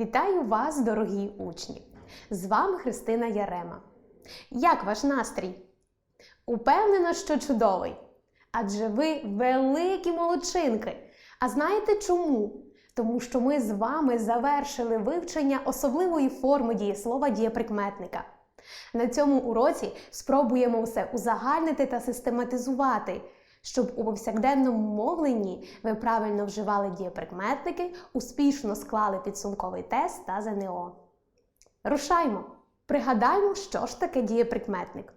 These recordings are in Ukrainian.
Вітаю вас, дорогі учні! З вами Христина Ярема. Як ваш настрій? Упевнена, що чудовий. Адже ви великі молодчинки. А знаєте чому? Тому що ми з вами завершили вивчення особливої форми дієслова дієприкметника. На цьому уроці спробуємо все узагальнити та систематизувати, щоб у повсякденному мовленні ви правильно вживали дієприкметники, успішно склали підсумковий тест та ЗНО. Рушаймо! Пригадаймо, що ж таке дієприкметник.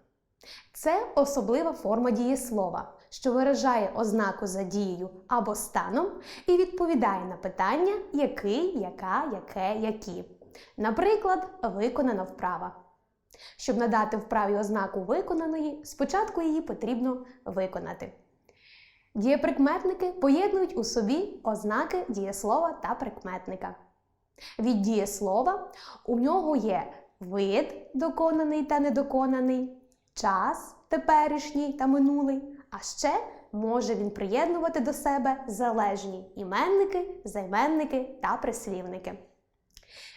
Це особлива форма дієслова, що виражає ознаку за дією або станом і відповідає на питання який, яка, яке, які. Наприклад, виконана вправа. Щоб надати вправі ознаку виконаної, спочатку її потрібно виконати. Дієприкметники поєднують у собі ознаки дієслова та прикметника. Від дієслова у нього є вид доконаний та недоконаний, час теперішній та минулий, а ще може він приєднувати до себе залежні іменники, займенники та прислівники.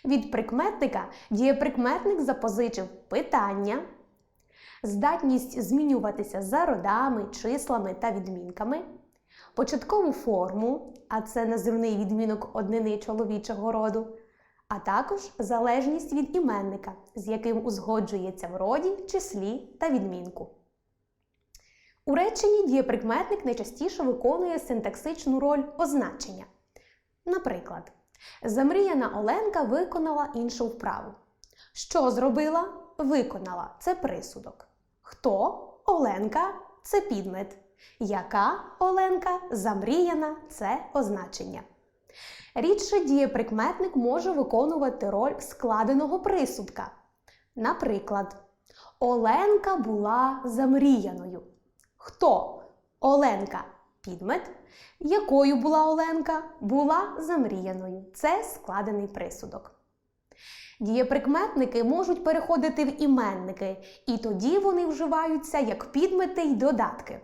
Від прикметника дієприкметник запозичив питання, здатність змінюватися за родами, числами та відмінками, початкову форму, а це називний відмінок однини чоловічого роду, а також залежність від іменника, з яким узгоджується в роді, числі та відмінку. У реченні дієприкметник найчастіше виконує синтаксичну роль означення. Наприклад, замріяна Оленка виконала іншу вправу. Що зробила? Виконала це присудок. Хто? Оленка це підмет. Яка Оленка замріяна це означення. Рідше дієприкметник може виконувати роль складеного присудка. Наприклад, Оленка була замріяною. Хто? Оленка підмет. Якою була Оленка? Була замріяною. Це складений присудок. Дієприкметники можуть переходити в іменники, і тоді вони вживаються як підмети й додатки.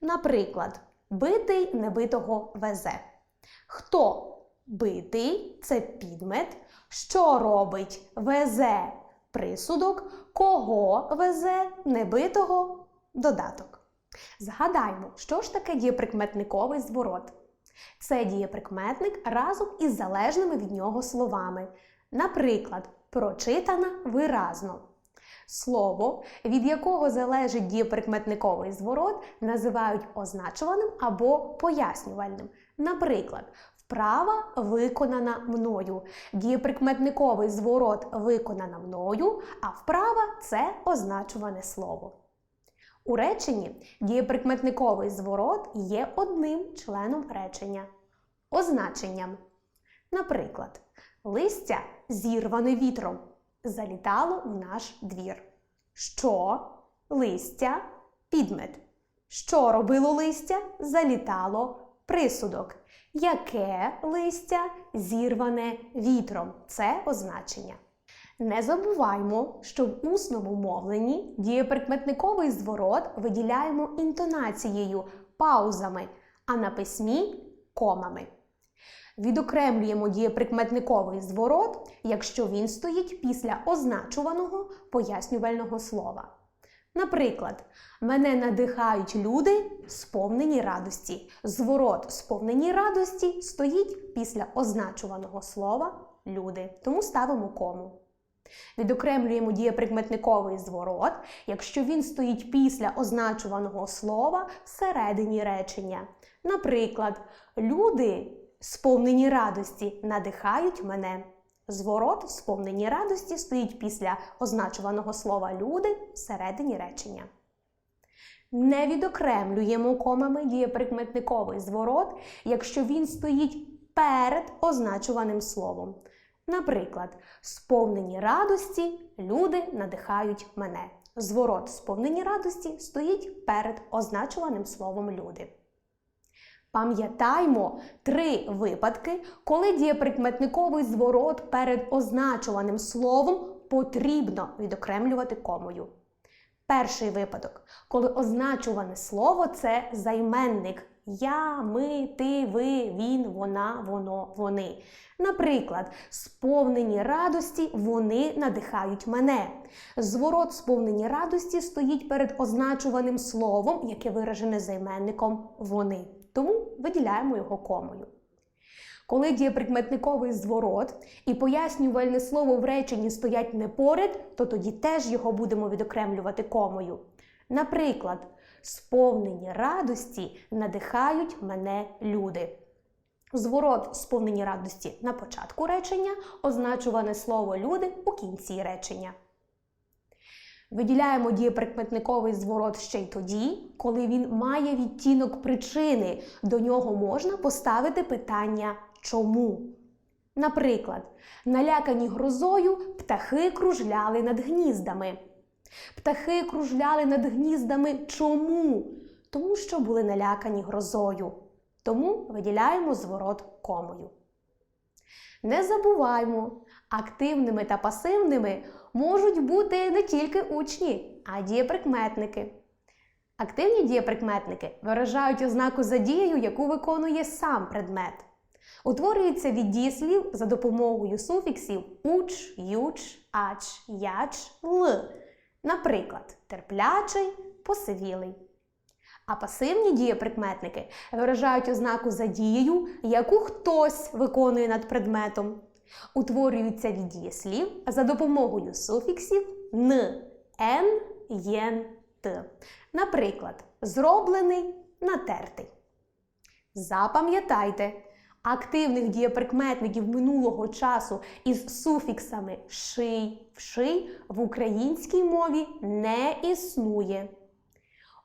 Наприклад, битий небитого везе. Хто битий це підмет, що робить везе присудок, кого везе небитого додаток. Згадаймо, що ж таке дієприкметниковий зворот. Це дієприкметник разом із залежними від нього словами. Наприклад, прочитана виразно. Слово, від якого залежить дієприкметниковий зворот, називають означуваним або пояснювальним. Наприклад, вправа виконана мною. Дієприкметниковий зворот виконана мною, а вправа це означуване слово. У реченні дієприкметниковий зворот є одним членом речення означенням. Наприклад, листя зірване вітром залітало в наш двір. Що листя підмет. Що робило листя? Залітало присудок. Яке листя зірване вітром? Це означення. Не забуваймо, що в усному мовленні дієприкметниковий зворот виділяємо інтонацією, паузами, а на письмі комами. Відокремлюємо дієприкметниковий зворот, якщо він стоїть після означуваного пояснювального слова. Наприклад, мене надихають люди, сповнені радості. Зворот сповнені радості стоїть після означуваного слова люди, тому ставимо кому. Відокремлюємо дієприкметниковий зворот, якщо він стоїть після означуваного слова всередині речення. Наприклад, люди, сповнені радості, надихають мене. Зворот, сповнені радості, стоїть після означуваного слова люди всередині речення. Не відокремлюємо комами дієприкметниковий зворот, якщо він стоїть перед означуваним словом. Наприклад, сповнені радості люди надихають мене. Зворот сповнені радості стоїть перед означуваним словом люди. Пам'ятаймо три випадки, коли дієприкметниковий зворот перед означуваним словом потрібно відокремлювати комою. Перший випадок, коли означуване слово це займенник, я, ми, ти, ви, він, вона, воно, вони. Наприклад, сповнені радості вони надихають мене. Зворот сповнені радості стоїть перед означуваним словом, яке виражене займенником вони. Тому виділяємо його комою. Коли дієприкметниковий зворот і пояснювальне слово в реченні стоять не поряд, то тоді теж його будемо відокремлювати комою. Наприклад, сповнені радості надихають мене люди. Зворот сповнені радості на початку речення, означуване слово люди у кінці речення. Виділяємо дієприкметниковий зворот ще й тоді, коли він має відтінок причини. До нього можна поставити питання чому. Наприклад, налякані грозою птахи кружляли над гніздами. Птахи кружляли над гніздами чому? Тому що були налякані грозою. Тому виділяємо зворот комою. Не забуваймо, активними та пасивними можуть бути не тільки учні, а й дієприкметники. Активні дієприкметники виражають ознаку за дією, яку виконує сам предмет. Утворюються від дієслів за допомогою суфіксів уч, юч, ач, яч, л. Наприклад, терплячий, посивілий. А пасивні дієприкметники виражають ознаку за дією, яку хтось виконує над предметом. Утворюються від дієслів за допомогою суфіксів н, н, єн, т. Наприклад, зроблений, натертий. Запам'ятайте, активних дієприкметників минулого часу із суфіксами ший, вший в українській мові не існує.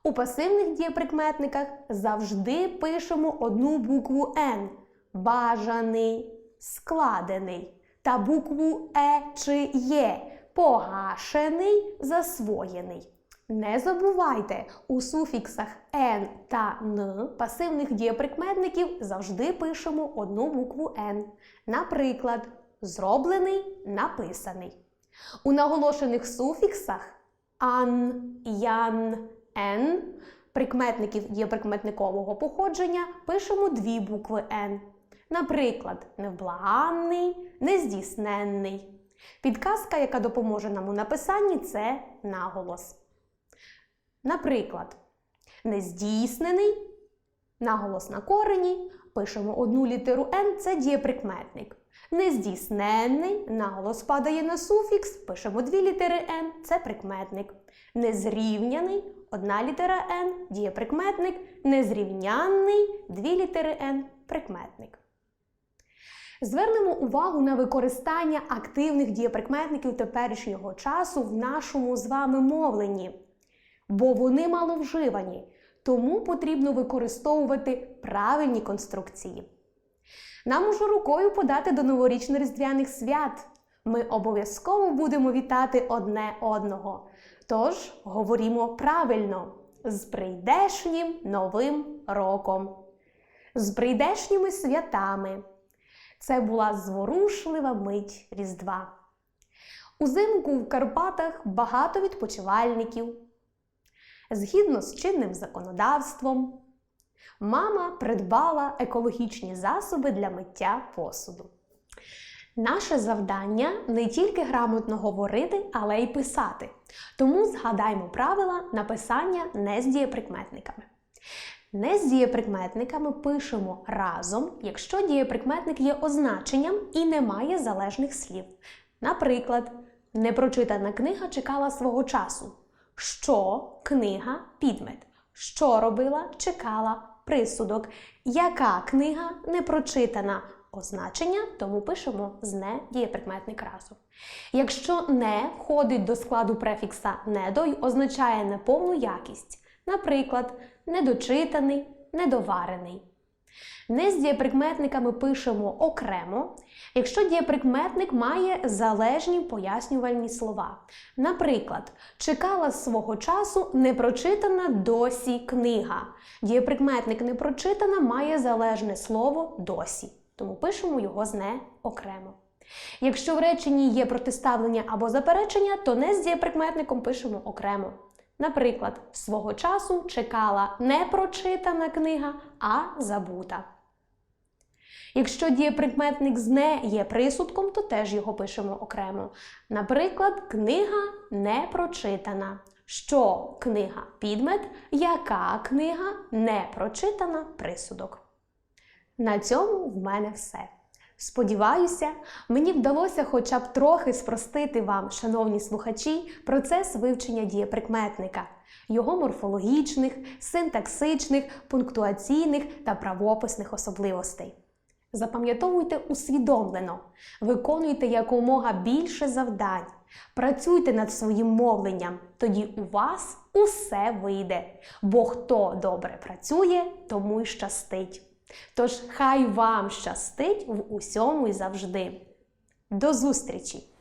У пасивних дієприкметниках завжди пишемо одну букву Н бажаний, складений та букву Е чи Є погашений, засвоєний. Не забувайте, у суфіксах Н та Н пасивних дієприкметників завжди пишемо одну букву Н. Наприклад, зроблений, написаний. У наголошених суфіксах ан, ян, ен прикметників дієприкметникового походження пишемо дві букви Н. Наприклад, невблаганний, нездійсненний. Підказка, яка допоможе нам у написанні, це наголос. Наприклад, нездійснений, наголос на корені, пишемо одну літеру Н, це дієприкметник. Нездійсненний, наголос падає на суфікс, пишемо дві літери Н, це прикметник. Незрівняний, одна літера Н, дієприкметник. Незрівнянний, дві літери Н, прикметник. Звернемо увагу на використання активних дієприкметників теперішнього часу в нашому з вами мовленні, бо вони маловживані, тому потрібно використовувати правильні конструкції. Нам уже рукою подати до новорічно-різдвяних свят. Ми обов'язково будемо вітати одне одного. Тож говорімо правильно з прийдешнім новим роком, з прийдешніми святами. Це була зворушлива мить Різдва. Узимку в Карпатах багато відпочивальників. Згідно з чинним законодавством, мама придбала екологічні засоби для миття посуду. Наше завдання не тільки грамотно говорити, але й писати. Тому згадаймо правила написання не з дієприкметниками. Не з дієприкметниками пишемо разом, якщо дієприкметник є означенням і не має залежних слів. Наприклад, непрочитана книга чекала свого часу. Що книга підмет. Що робила, чекала присудок. Яка книга не прочитана? Означення, тому пишемо з не дієприкметник разом. Якщо не входить до складу префікса недо й означає неповну якість. Наприклад, недочитаний, недоварений. Не з дієприкметниками пишемо окремо, якщо дієприкметник має залежні пояснювальні слова. Наприклад, чекала свого часу непрочитана досі книга. Дієприкметник непрочитана має залежне слово досі, тому пишемо його з не окремо. Якщо в реченні є протиставлення або заперечення, то не з дієприкметником пишемо окремо. Наприклад, свого часу чекала не прочитана книга, а забута. Якщо дієприкметник з не є присудком, то теж його пишемо окремо. Наприклад, книга не прочитана. Що книга підмет, яка книга не прочитана присудок. На цьому в мене все. Сподіваюся, мені вдалося хоча б трохи спростити вам, шановні слухачі, процес вивчення дієприкметника, його морфологічних, синтаксичних, пунктуаційних та правописних особливостей. Запам'ятовуйте усвідомлено, виконуйте якомога більше завдань, працюйте над своїм мовленням, тоді у вас усе вийде. Бо хто добре працює, тому й щастить. Тож хай вам щастить в усьому і завжди. До зустрічі!